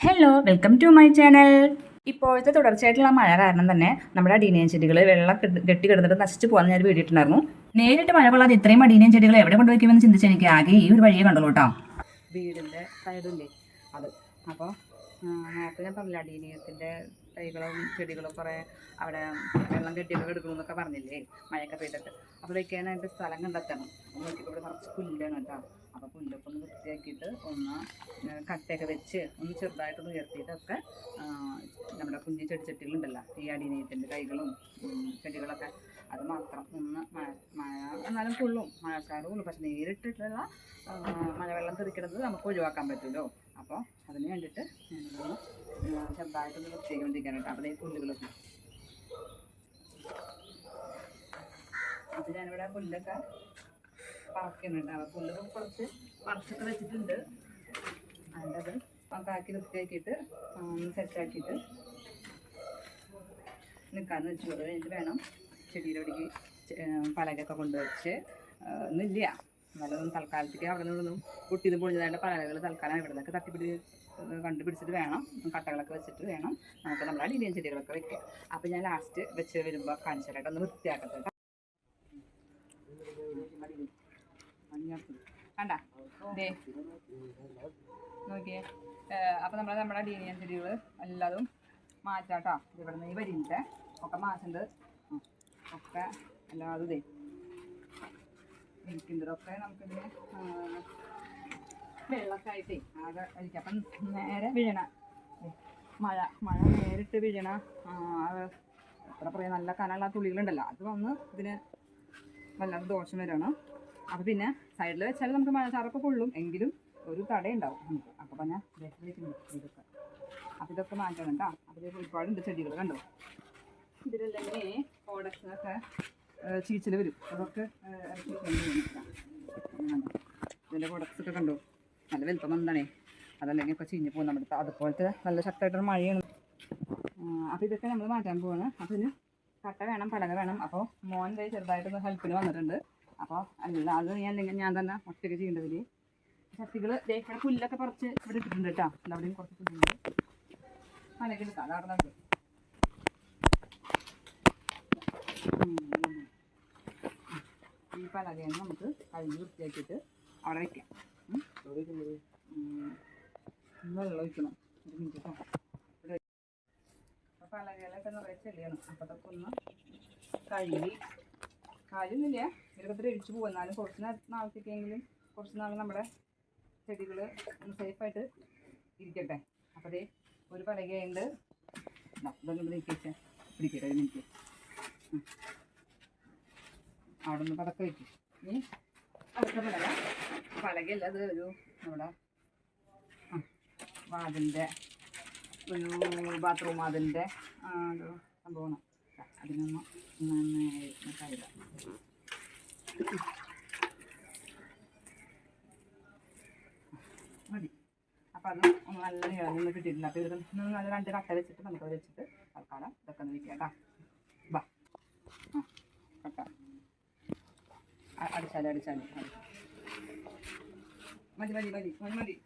Hello welcome to my channel ഇപ്പോഴത്തെ തുടർച്ചയായിട്ടുള്ള മഴ കാരണം തന്നെ നമ്മുടെ അടീനിയൻ ചെടികൾ വെള്ളം കെട്ടി- കിടന്നിട്ട് നശിച്ചു പോകാൻ ഞാൻ വീഡിയോ നേരിട്ട് മഴ കൊള്ളാതെ ഇത്രയും അടീനിയൻ ചെടികൾ എവിടെ കൊണ്ടുവയ്ക്കുമെന്ന് ചിന്തിച്ച് എനിക്ക് ആകെ ഈ ഒരു വഴിയെ കണ്ടുള്ളൂ കേട്ടോ വീടിന്റെ സൈഡില്ലേ അത്. അപ്പോൾ നേരത്തെ ഞാൻ പറഞ്ഞില്ല അടീനിയത്തിന്റെ തൈകളും ചെടികളും കുറേ അവിടെ വെള്ളം കെട്ടിയൊക്കെ എടുക്കണമെന്നൊക്കെ പറഞ്ഞില്ലേ? മഴയൊക്കെ പെയ്തിട്ട്. അപ്പോൾ വെക്കാനായിട്ട് സ്ഥലം കണ്ടെത്തണം. നോക്കിയിട്ട് ഇവിടെ കുറച്ച് പുല്ലാണ് കേട്ടോ. അപ്പോൾ പുല്ലൊക്കെ വൃത്തിയാക്കിയിട്ട് ഒന്ന് കട്ടയൊക്കെ വെച്ച് ഒന്ന് ചെറുതായിട്ടൊന്ന് ഉയർത്തിയിട്ടൊക്കെ നമ്മുടെ കുഞ്ഞു ചെടിച്ചട്ടികളുണ്ടല്ലോ ഈ അടിനീയത്തിന്റെ കൈകളും ചെടികളൊക്കെ അത് മാത്രം ഒന്ന് മഴ മഴ എന്നാലും കൊള്ളും മഴക്കാലം കൊള്ളും. പക്ഷെ നേരിട്ടിട്ടുള്ള മഴവെള്ളം തെറിക്കുന്നത് നമുക്ക് ഒഴിവാക്കാൻ പറ്റുമല്ലോ അപ്പോൾ അതിന് വേണ്ടിയിട്ട് ചെറുതായിട്ടൊന്ന് വൃത്തിയാക്കിക്കൊണ്ടിരിക്കാനായിട്ട് അവിടെ ഈ പുല്ലുകളൊക്കെ. അപ്പോൾ ഞാനിവിടെ പുല്ലൊക്കെ പറക്കുന്നുണ്ട് അപ്പോൾ പുല്ലൊക്കെ കുറച്ച് പറിച്ചൊക്കെ വെച്ചിട്ടുണ്ട്. അതിന്റെ അത് പക്കാക്കി വൃത്തിയാക്കിയിട്ട് സെറ്റാക്കിയിട്ട് നിൽക്കാമെന്ന് വെച്ചു. അത് കഴിഞ്ഞിട്ട് വേണം ചെടിയുടെ അവിടേക്ക് ചെ- ഏ, പലകൊക്കെ കൊണ്ടുവച്ച് ഒന്നുമില്ല. എന്നാലൊന്നും തൽക്കാലത്തേക്ക് അവിടെ നിന്നൊന്നും നിന്ന് പൊളിഞ്ഞതായിട്ട് പലകൾ തൽക്കാലം ഇവിടെ നിന്നൊക്കെ തട്ടിപ്പിടി കണ്ടുപിടിച്ചിട്ട് വേണം. കട്ടകളൊക്കെ വെച്ചിട്ട് വേണം നമുക്ക് നമ്മുടെ അടിയിലേയും ചെടികളൊക്കെ വെക്കാം അപ്പോൾ ഞാൻ ലാസ്റ്റ് വെച്ച് വരുമ്പോൾ കാണിച്ചു ഒന്ന് വൃത്തിയാക്കട്ടെ. കേട്ടോ. കണ്ട? ദേ. നോക്കിയേ. അപ്പോൾ നമ്മൾ നമ്മുടെ ഡീനിയൻ ചെടികൾ എല്ലാതും മാറ്റാട്ടോ. ഇവിടെ നിന്ന് ഈ വരിന്റെ ഒക്കെ മാറ്റുണ്ട്. ഒക്കെ എല്ലാതും ഇതേ ഇരിക്കുന്നതൊക്കെ നമുക്കിതിന് വെള്ളക്കായിട്ടേ ആകെ കഴിക്കാം അപ്പം നേരെ വീഴണ. മഴ മഴ നേരിട്ട് വീഴണ എത്ര പറയാ നല്ല കനമുള്ള തുള്ളികളുണ്ടല്ലോ. അത് വന്ന് ഇതിന് വല്ലാതെ ദോഷം വരണം. അപ്പോൾ പിന്നെ സൈഡിൽ വെച്ചാൽ നമുക്ക് മഴച്ചാറൊക്കെ കൊള്ളും. എങ്കിലും ഒരു തടയുണ്ടാവും നമുക്ക്. അപ്പോൾ ഞാൻ ഇതൊക്കെ. അപ്പോൾ ഇതൊക്കെ മാറ്റണം കേട്ടോ അതിൽ ഒരുപാടുണ്ട് ചെടികൾ കണ്ടോ? ഇതിലെല്ലെങ്കിൽ കോഡക്സിനൊക്കെ ചീച്ചിൽ വരും. അതൊക്കെ ഇതിന്റെ പ്രോഡക്ട്സ് ഒക്കെ കണ്ടോ? നല്ല വലുപ്പം എന്താണേ അതല്ലെങ്കിൽ ഒക്കെ ചീഞ്ഞ് പോകും നമ്മുടെ അതുപോലത്തെ നല്ല ശക്തമായിട്ടൊരു മഴയാണ്. അപ്പോൾ ഇതൊക്കെ നമ്മൾ മാറ്റാൻ പോവാണ്. അപ്പം ഇതിന് കട്ട വേണം പലക വേണം. അപ്പോൾ മോൻ ദേ ചെറുതായിട്ടൊന്ന് ഹെൽപ്പിന് വന്നിട്ടുണ്ട്. അപ്പോൾ അല്ല അത് ഞാൻ ഞാൻ തന്നെ ഒറ്റയ്ക്ക് ചെയ്യേണ്ടതിൽ ചട്ടികൾ ഇവിടെ പുല്ലൊക്കെ കുറച്ച് ഇവിടെ ഇട്ടിട്ടുണ്ട് കേട്ടോ. അവിടെയും കുറച്ച് പുല്ലുണ്ട്. പലക എടുക്കാം അത് അവിടെ നിന്ന് ഈ പലകയാണ് നമുക്ക് കഴുകി വൃത്തിയാക്കിയിട്ട് അവിടെ. ഉം. വെള്ളം ഒഴിക്കണം. ഒരു മിനിറ്റ് കേട്ടോ. പലകയിലൊക്കെ നിറയെ ചെളിയാണ്. അപ്പോൾ അതൊക്കെ ഒന്ന് കഴുകി കാര്യമൊന്നുമില്ല. ഇതൊക്കെ ദ്രവിച്ച് പോകും. എന്നാലും കുറച്ച് നാളത്തേക്കെങ്കിലും കുറച്ച് നാൾ നമ്മുടെ ചെടികൾ ഒന്ന് സേഫായിട്ട് ഇരിക്കട്ടെ. അപ്പോൾ അതേ ഒരു പലകയുണ്ട്. ഇതൊന്നും ഇവിടെ നീക്കി പിടിക്കട്ടെ ഉം. അവിടെ നിന്ന് പതക്കം വെച്ചു ഇനി അടുത്ത പലക പലകയല്ല അത് ഒരു നമ്മുടെ വാതിന്റെ ഒരു ബാത്റൂം അതിന്റെ സംഭവമാണ്. അതിനൊന്ന് നന്നായി കഴുകാം. മതി. അപ്പോൾ അത് നല്ല നീളം നിന്ന് കിട്ടിയിട്ടില്ല നല്ല രണ്ട് കട്ട വെച്ചിട്ട് നമുക്ക് വെച്ചിട്ട് തൽക്കാലം ഇതൊക്കെ ഒന്ന് അടിച്ചാൽ അടിച്ചാൽ. മതി മതി മതി മതി മതി.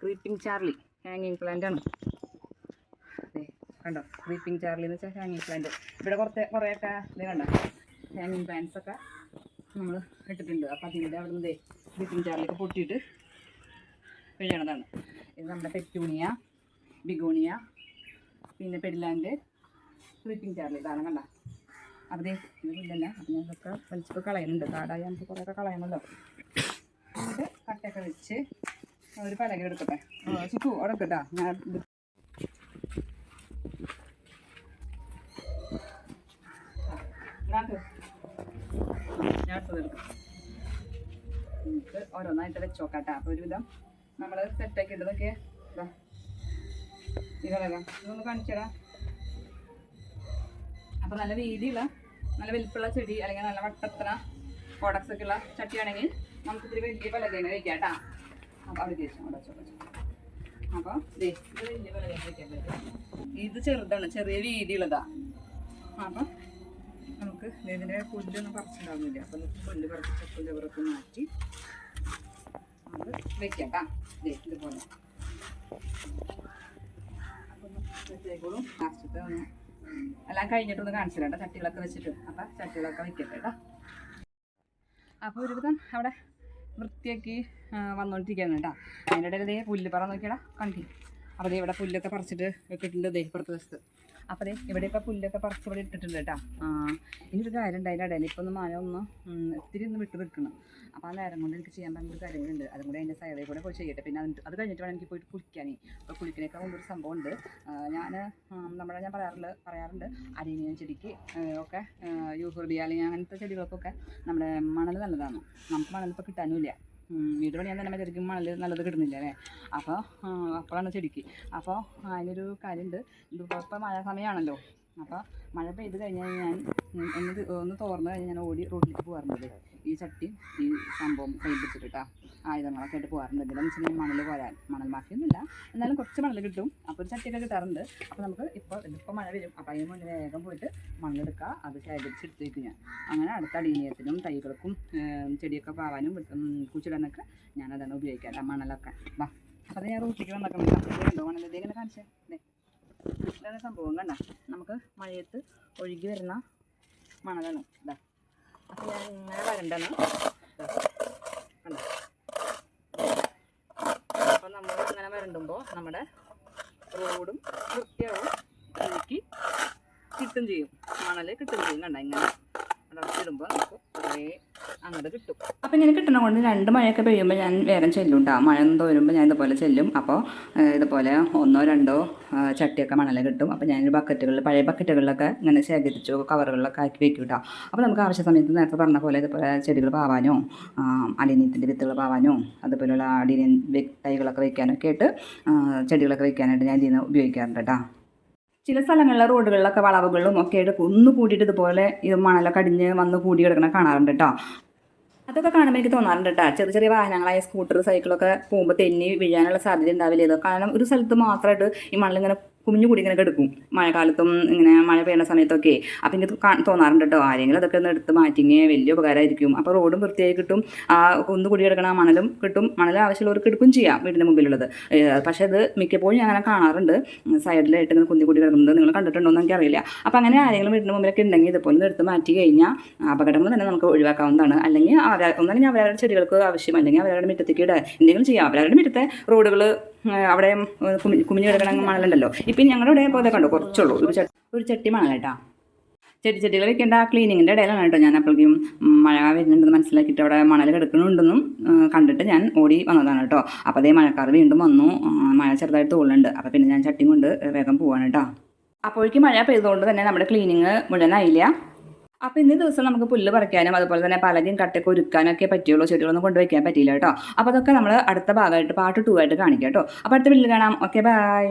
ക്രീപ്പിംഗ് ചാർലി ഹാങ്ങിങ് പ്ലാന്റ് ആണ്. അതെ കണ്ടോ? ക്രീപ്പിംഗ് ചാർലി എന്ന് വെച്ചാൽ ഹാങ്ങിങ് പ്ലാന്റ് ഇവിടെ കുറച്ച് കുറേയൊക്കെ ഇത് കണ്ടോ? ഹാങ്ങിങ് പ്ലാന്റ്സ് ഒക്കെ നമ്മൾ ഇട്ടിട്ടുണ്ട്. അപ്പം അതിന്റെ അവിടെ നിന്ന് ക്രീപ്പിംഗ് ചാർലിയൊക്കെ പൊട്ടിയിട്ട് കഴിയണതാണ് ഇത് നമ്മുടെ പെറ്റൂണിയ ബിഗോണിയ പിന്നെ പെഡിലാൻഡ് ക്രീപ്പിംഗ് ചാർലി ഇതാണ് കണ്ട? അതെ ദേ ഇത് ഇല്ലല്ല അപ്പം വലിച്ചൊക്കെ കളയുന്നുണ്ട്. കാടായി നമുക്ക് കുറേയൊക്കെ കളയണമല്ലോ എന്നിട്ട് കട്ടയൊക്കെ വെച്ച് ഒരു പലക എടുക്കട്ടെ? ചിക്കു ഉടക്കട്ടാ. കേട്ടാ ഞാൻ ഓരോന്നായിട്ട് വെച്ച് നോക്കാട്ടെ. അപ്പോൾ ഒരുവിധം നമ്മൾ സെറ്റാക്കി ഇട്ടതൊക്കെ ഇതാ ഈ പലക ഇതൊന്ന് കാണിച്ചടാ. അപ്പോൾ നല്ല വീതിയുള്ള നല്ല വലിപ്പുള്ള ചെടി അല്ലെങ്കിൽ നല്ല വട്ടത്ര പ്രോഡക്ട്സ് ഒക്കെ ഉള്ള ചട്ടിയാണെങ്കിൽ നമുക്ക് ഇത്തിരി വലിയ പലകയാണ് വയ്ക്കാം കേട്ടോ അപ്പോൾ അവിടെ ചേച്ചി അവിടെ ഇത് ചെറുതാണ് ചെറിയ വീതിയുള്ളതാ. അപ്പം നമുക്ക് ഇതിന്റെ പുല്ലൊന്നും പറിച്ചിട്ടുണ്ടാവുന്നില്ല. അപ്പം പുല്ല് പറിച്ച് ചപ്പിന്റെ പുറത്ത് മാറ്റി അത് വെക്കാം കേട്ടോ ഇതുപോലെ. അപ്പം എല്ലാം കഴിഞ്ഞിട്ടൊന്ന് കാണിച്ചു തരാം ചട്ടികളൊക്കെ വെച്ചിട്ട്. അപ്പം ചട്ടികളൊക്കെ വെക്കട്ടെ കേട്ടോ അപ്പോൾ ഒരുവിധം അവിടെ വൃത്തിയാക്കി വന്നുകൊണ്ടിരിക്കുകയാണ് കേട്ടോ. അതിന്റെ ഇടയിൽ പുല്ല് പറ നോക്കിയടാ കണ്ടി അപ്പോൾ ഇവിടെ പുല്ലൊക്കെ പറിച്ചിട്ട് വെക്കിട്ടുണ്ട് ദേ ഇപ്പുറത്തെ വശത്ത് അപ്പോൾ ദേ ഇവിടെയൊക്കെ പുല്ലൊക്കെ പറിച്ച് ഇവിടെ ഇട്ടിട്ടുണ്ട് കേട്ടോ. ആ ഇനിയൊരു കാര്യം ഉണ്ട് അതിന്റെ ഇടയിൽ ഒന്ന് മഴ ഒന്ന് ഒത്തിരി ഒന്ന് വിട്ട് നിൽക്കണം. അപ്പോൾ ആ നേരം കൊണ്ട് എനിക്ക് ചെയ്യാൻ പറ്റുന്ന കാര്യങ്ങളുണ്ട്. അതും കൂടി അതിന്റെ സൈഡിൽ കൂടെ പോയി ചെയ്യട്ടെ. പിന്നെ അത് കഴിഞ്ഞിട്ട് വേണം എനിക്ക് പോയിട്ട് കുളിക്കാനേ അപ്പോൾ കുളിക്കണേക്കാൾ സംഭവം ഉണ്ട്. ഞാൻ നമ്മളെ ഞാൻ പറയാറുണ്ട് പറയാറുണ്ട് അരീനിയൻ ചെടിക്ക് ഒക്കെ യൂഫോർബിയ അങ്ങനത്തെ ചെടികൾക്കൊക്കെ നമ്മുടെ മണൽ നല്ലതാണ്. നമുക്ക് മണൽ ഇപ്പോൾ കിട്ടാനുമില്ല. ഉം, വീട് പണിയാൻ തന്നെ ശരിക്കും മണൽ നല്ലത് കിട്ടുന്നില്ല അല്ലേ? അപ്പോൾ അപ്പോഴാണ് ചെടിക്ക്. അപ്പോൾ അതിനൊരു കാര്യമുണ്ട് ഇതിപ്പോൾ ഇപ്പോൾ മഴ സമയമാണല്ലോ അപ്പോൾ മഴ പെയ്ത് കഴിഞ്ഞാൽ ഞാൻ ഉം, ഒന്ന് ഒന്ന് തോർന്ന് കഴിഞ്ഞാൽ ഞാൻ ഓടി റോഡിലേക്ക് പോകാറുണ്ട്. ഈ ചട്ടി ഈ സംഭവം കൈ പിടിച്ചിട്ടാ ആയുധങ്ങളൊക്കെ ആയിട്ട് പോകാറുണ്ട്. ഇതിലെന്ന് വെച്ചിട്ടുണ്ടെങ്കിൽ മണൽ പോരാൻ മണൽ മാഫിയൊന്നുമില്ല. എന്നാലും കുറച്ച് മണൽ കിട്ടും. അപ്പോൾ ഒരു ചട്ടിയൊക്കെ കിട്ടാറുണ്ട്. അപ്പോൾ നമുക്ക് ഇപ്പോൾ ഇതിപ്പോൾ മഴ വരും. അപ്പോൾ അതിന് മുന്നേ വേഗം പോയിട്ട് മണ്ണെടുക്കുക അത് ശേഖരിച്ച് എടുത്ത് വയ്ക്കും ഞാൻ. അങ്ങനെ അടുത്ത അടീനിയത്തിനും തൈകൾക്കും ചെടിയൊക്കെ പാവാനും കുച്ചിടാനൊക്കെ ഞാനതാണ് ഉപയോഗിക്കാറ്. മണലൊക്കെ. വാ. അപ്പോൾ ഞാൻ റൂട്ടിലേക്ക് ഉണ്ടോ മണൽ ഇതേ ഇങ്ങനെ കാണിച്ചേ. ഇതാണ് സംഭവം കണ്ട? നമുക്ക് മഴയത്ത് ഒഴുകി വരുന്ന മണലാണ്. ഇതാ അപ്പോൾ ഞാൻ ഇങ്ങനെ വരണ്ടാണ് അപ്പം നമ്മൾ ഇങ്ങനെ വരണ്ടുമ്പോൾ നമ്മുടെ റോഡും വൃത്തിയാവും. നോക്കി കിട്ടും ചെയ്യും. മണൽ കിട്ടും ചെയ്യും. കണ്ട? ഇങ്ങനെ. ഇടുമ്പോൾ നമുക്ക് കുറേ അങ്ങോട്ട് കിട്ടും. അപ്പം ഇങ്ങനെ കിട്ടണ കൊണ്ട് രണ്ട് മഴയൊക്കെ പെയ്യുമ്പോൾ ഞാൻ വേറെ ചെല്ലും കേട്ടോ മഴ ഒന്ന് തോരുമ്പോൾ ഞാൻ ഇതുപോലെ ചെല്ലും. അപ്പോൾ ഇതുപോലെ ഒന്നോ രണ്ടോ ചട്ടിയൊക്കെ മണൽ കിട്ടും. അപ്പോൾ ഞാൻ ബക്കറ്റുകളിൽ പഴയ ബക്കറ്റുകളിലൊക്കെ ഇങ്ങനെ ശേഖരിച്ചു കവറുകളിലൊക്കെ ആക്കി വെക്കും കേട്ടോ അപ്പോൾ നമുക്ക് ആവശ്യ സമയത്ത് നേരത്തെ പറഞ്ഞ പോലെ ഇതുപോലെ ചെടികൾ പാവാനോ അടിനീത്തിന്റെ വിത്തുകൾ പാവാനോ അതുപോലെയുള്ള അടിനീൻ തൈകളൊക്കെ വെക്കാനൊക്കെ ആയിട്ട് ചെടികളൊക്കെ വെക്കാനായിട്ട് ഞാൻ ഇതിൽ നിന്ന് ഉപയോഗിക്കാറുണ്ട് കേട്ടോ ചില സ്ഥലങ്ങളിലെ റോഡുകളിലൊക്കെ വളവുകളും ഒക്കെ ആയിട്ട് ഒന്ന് കൂടിയിട്ട് ഇതുപോലെ ഈ മണലൊക്കെ അടിഞ്ഞ് വന്ന് കൂടി കിടക്കണ കാണാറുണ്ട് കേട്ടോ അതൊക്കെ കാണുമ്പോൾ എനിക്ക് തോന്നാറുണ്ട് കേട്ടോ ചെറിയ ചെറിയ വാഹനങ്ങളായ സ്കൂട്ടർ സൈക്കിളൊക്കെ പോകുമ്പോൾ തെന്നി വീഴാനുള്ള സാധ്യത ഉണ്ടാവില്ലേ? കാരണം ഒരു സ്ഥലത്ത് മാത്രമായിട്ട് ഈ മണലിങ്ങനെ കുമിഞ്ഞു കൂടി ഇങ്ങനെ എടുക്കും മഴക്കാലത്തും ഇങ്ങനെ മഴ പെയ്യുന്ന സമയത്തൊക്കെ. അപ്പം എനിക്ക് തോന്നാറുണ്ട് കേട്ടോ ആരെങ്കിലും അതൊക്കെ ഒന്ന് എടുത്ത് മാറ്റിങ്ങി വലിയ ഉപകാരമായിരിക്കും. അപ്പോൾ റോഡും വൃത്തിയായി കിട്ടും. ആ കുന്നുകൂടി കൂടി കിടക്കണ മണലും കിട്ടും. മണൽ ആവശ്യമുള്ളവർക്ക് എടുക്കും ചെയ്യാം വീടിന്റെ മുമ്പിലുള്ളത്. പക്ഷേ അത് മിക്കപ്പോഴും ഞാൻ അങ്ങനെ കാണാറുണ്ട്. സൈഡിലായിട്ട് ഇങ്ങനെ കുന്തി കൂടി കിടക്കുന്നത് നിങ്ങൾ കണ്ടിട്ടുണ്ടോ എന്ന് എനിക്കറിയില്ല. അപ്പോൾ അങ്ങനെ ആരെങ്കിലും വീടിന്റെ മുമ്പിലൊക്കെ ഉണ്ടെങ്കിൽ ഇതുപോലെ എടുത്ത് മാറ്റി കഴിഞ്ഞാൽ അപകടങ്ങൾ തന്നെ നമുക്ക് ഒഴിവാക്കാവുന്നതാണ്. അല്ലെങ്കിൽ ഒന്നല്ലെങ്കിൽ അവരവരുടെ ചെടികൾക്ക് ആവശ്യം അല്ലെങ്കിൽ അവരവരുടെ മുറ്റത്തേക്ക് ഇടുക. എന്തെങ്കിലും ചെയ്യാം. അവരവരുടെ മുറ്റത്തെ റോഡുകൾ അവിടെ കുമിഞ്ഞു കുമി- കുമിഞ്ഞ് കിടക്കണ മണലുണ്ടല്ലോ. ഇപ്പം ഞങ്ങളുടെ ഇപ്പോൾ കണ്ടോ? കുറച്ചുള്ളൂ. ഒരു ചട്ടി ഒരു ചട്ടി മണലേട്ടാ ചെടി ചെടികൾ വെക്കേണ്ട ക്ലീനിങ്ങിന്റെ ഇടയിലാണ് കേട്ടോ ഞാൻ അപ്പോഴേക്കും മഴ വരുന്നുണ്ടെന്ന് മനസ്സിലാക്കിയിട്ട് അവിടെ മണൽ കിടക്കുന്നുണ്ടെന്നും കണ്ടിട്ട് ഞാൻ ഓടി വന്നതാണ് കേട്ടോ. അപ്പോൾ അതേ മഴക്കാർ വീണ്ടും വന്നു. മഴ ചെറുതായിട്ട് തോളുണ്ട് അപ്പോൾ പിന്നെ ഞാൻ ചട്ടി കൊണ്ട് വേഗം പോവാണ് കേട്ടോ. അപ്പോഴേക്കും മഴ പെയ്തുകൊണ്ട് തന്നെ നമ്മുടെ ക്ലീനിങ് മുഴുവനായില്ല. അപ്പോൾ ഇന്നേ ദിവസം നമുക്ക് പുല്ല് പറിക്കാനും അതുപോലെ തന്നെ പലകയും കട്ടൊക്കെ ഒരുക്കാനും ഒക്കെ പറ്റുള്ളൂ ചെടികളൊന്നും കൊണ്ടുവയ്ക്കാൻ പറ്റിയില്ല കേട്ടോ. അപ്പോൾ അതൊക്കെ നമ്മൾ അടുത്ത ഭാഗമായിട്ട് പാർട്ട് ടു ആയിട്ട് കാണിക്കാം കേട്ടോ. അപ്പോൾ അടുത്ത വീട്ടിൽ കാണാം. Okay bye